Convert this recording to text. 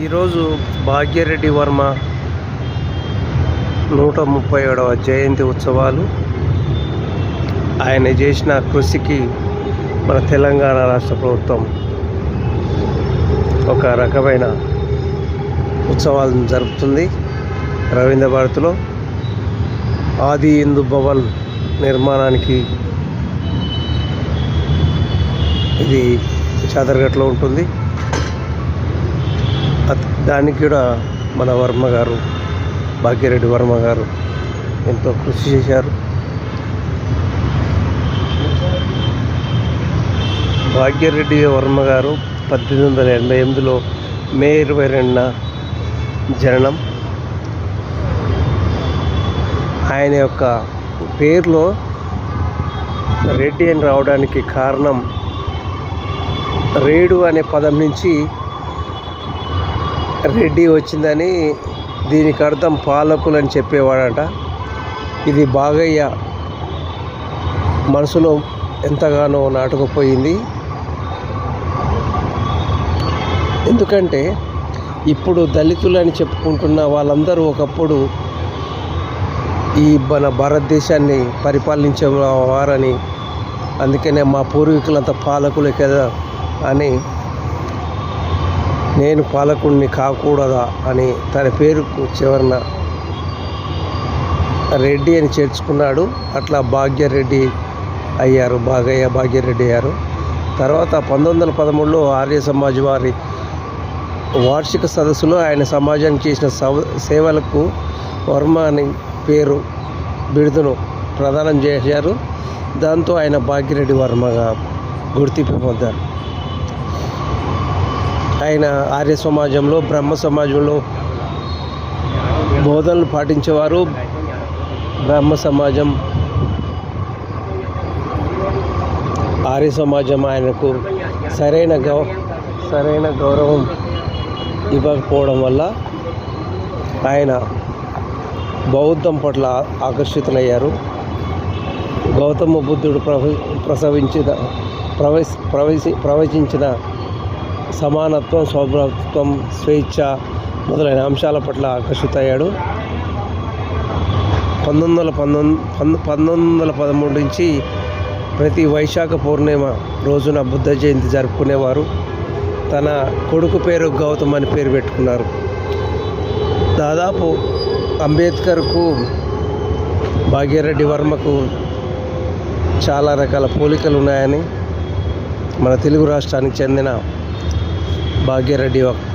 ఈరోజు భాగ్యరెడ్డి వర్మ నూట ముప్పై ఏడవ జయంతి ఉత్సవాలు. ఆయన చేసిన కృషికి మన తెలంగాణ రాష్ట్ర ప్రభుత్వం ఒక రకమైన ఉత్సవాలను జరుపుతుంది. రవీంద్ర భారతిలో ఆది హిందూ భవన్ నిర్మాణానికి ఇది చాదర్గట్లో ఉంటుంది. దానికి కూడా మన వర్మ గారు భాగ్యరెడ్డి వర్మ గారు ఎంతో కృషి చేశారు. భాగ్యరెడ్డి వర్మ గారు పద్దెనిమిది వందల ఎనభై ఎనిమిదిలో మే ఇరవై రెండున జననం. ఆయన యొక్క పేరులో రెడ్డి అని రావడానికి కారణం రేడు అనే పదం నుంచి రెడ్డి వచ్చిందని దీనికి అర్థం పాలకులు అని చెప్పేవాడట. ఇది బాగయ్య మనసులో ఎంతగానో నాటుకుపోయింది. ఎందుకంటే ఇప్పుడు దళితులు అని చెప్పుకుంటున్న వాళ్ళందరూ ఒకప్పుడు ఈ మన భారతదేశాన్ని పరిపాలించే వారని అందుకనే మా పూర్వీకులంతా పాలకులే కదా అని నేను పాలకుడిని కాకూడదా అని తన పేరుకు చివరన రెడ్డి అని చేర్చుకున్నాడు. అట్లా భాగ్యరెడ్డి అయ్యారు భాగయ్య భాగ్యరెడ్డి అయ్యారు. తర్వాత పంతొమ్మిది వందల పదమూడులో ఆర్య సమాజ్ వారి వార్షిక సదస్సులో ఆయన సమాజానికి చేసిన సవ సేవలకు వర్మ అని పేరు బిరుదును ప్రదానం చేశారు. దాంతో ఆయన భాగ్యరెడ్డి వర్మగా గుర్తింపు పొందారు. ఆయన ఆర్య సమాజంలో బ్రహ్మ సమాజంలో బోధనలు పాటించేవారు. బ్రహ్మ సమాజం ఆర్య సమాజం ఆయనకు సరైన గౌ సరైన గౌరవం ఇవ్వకపోవడం వల్ల ఆయన బౌద్ధం పట్ల ఆకర్షితులయ్యారు. గౌతమ బుద్ధుడు ప్రవ ప్రసవించిన ప్రవేశ ప్రవేశి ప్రవచించిన సమానత్వం సౌభ్రత్వం స్వేచ్ఛ మొదలైన అంశాల పట్ల ఆకర్షితయ్యాడు. పంతొమ్మిది వందల పంతొమ్మిది పంతొమ్మిది వందల పదమూడు నుంచి ప్రతి వైశాఖ పౌర్ణిమ రోజున బుద్ధ జయంతి జరుపుకునేవారు. తన కొడుకు పేరు గౌతమ్ అని పేరు పెట్టుకున్నారు. దాదాపు అంబేద్కర్కు భాగ్యరెడ్డి వర్మకు చాలా రకాల పోలికలు ఉన్నాయని మన తెలుగు రాష్ట్రానికి చెందిన భాగ్యరెడ్డి ఒక